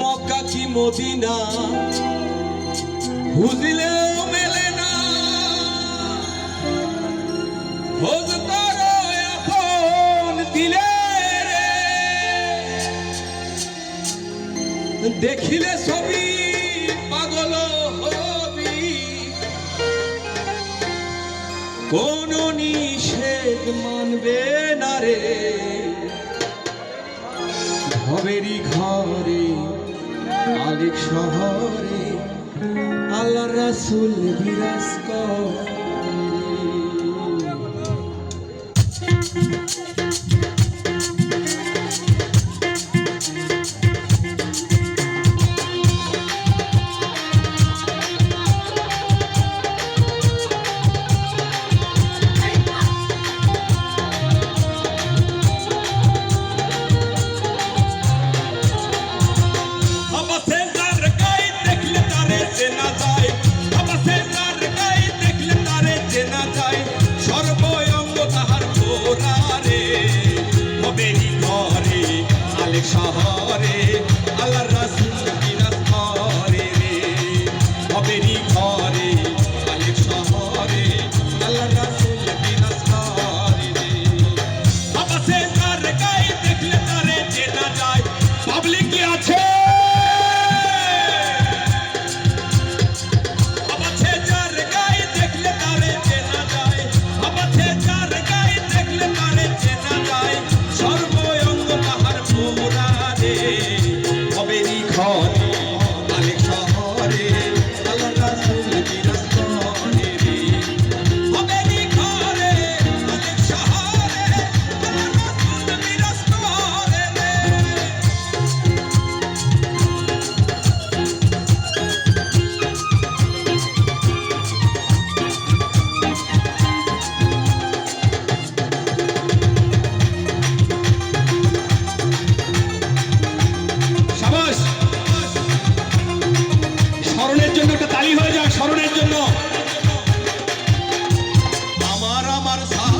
মক্কা কি মদিনা? বুঝলেও মেলে না। খোঁজ দিলে দেখিলে ছবি পাগল হবি কোন নিষেধ মানবে না রে। ভবেরই ঘরে আলেক শহরে আল্লাহ রাসুল বিরাজ করে। চেনা যায়। আমার ফেরার গায়ে দেখলে তারে চেনা যায়। সর্বয়ঙ্গ তাহার ঘোরারে তবে ঘরে আলে সাহা। আমার সা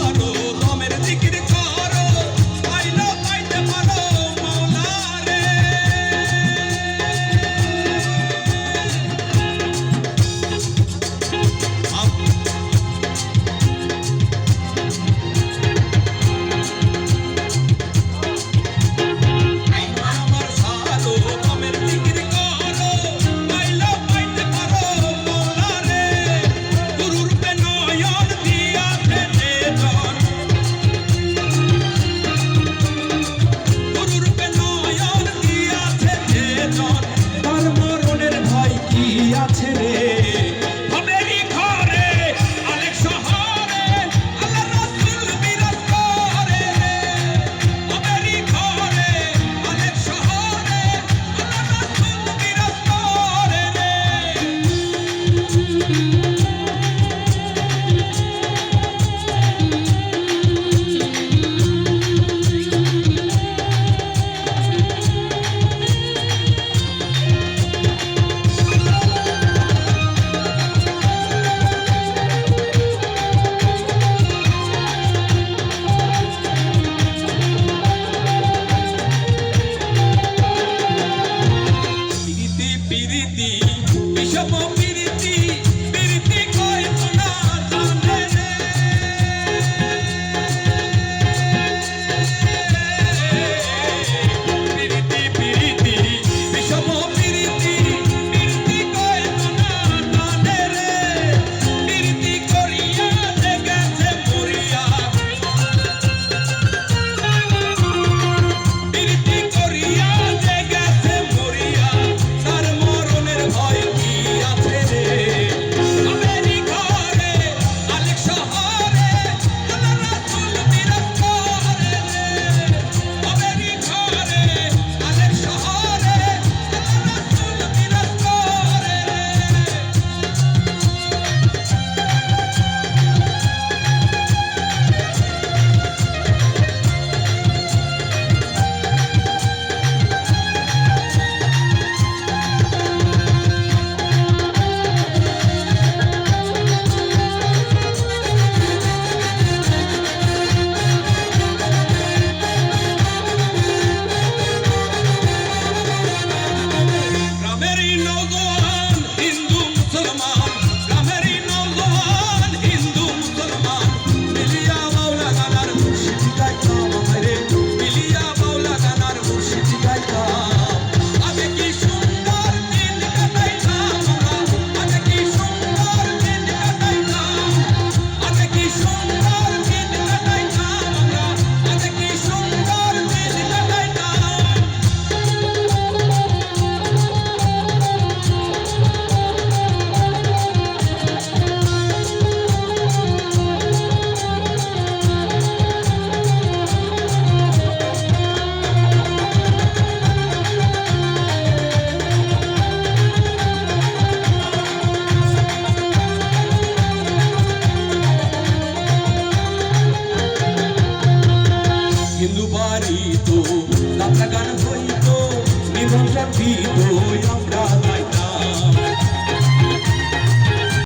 জীবে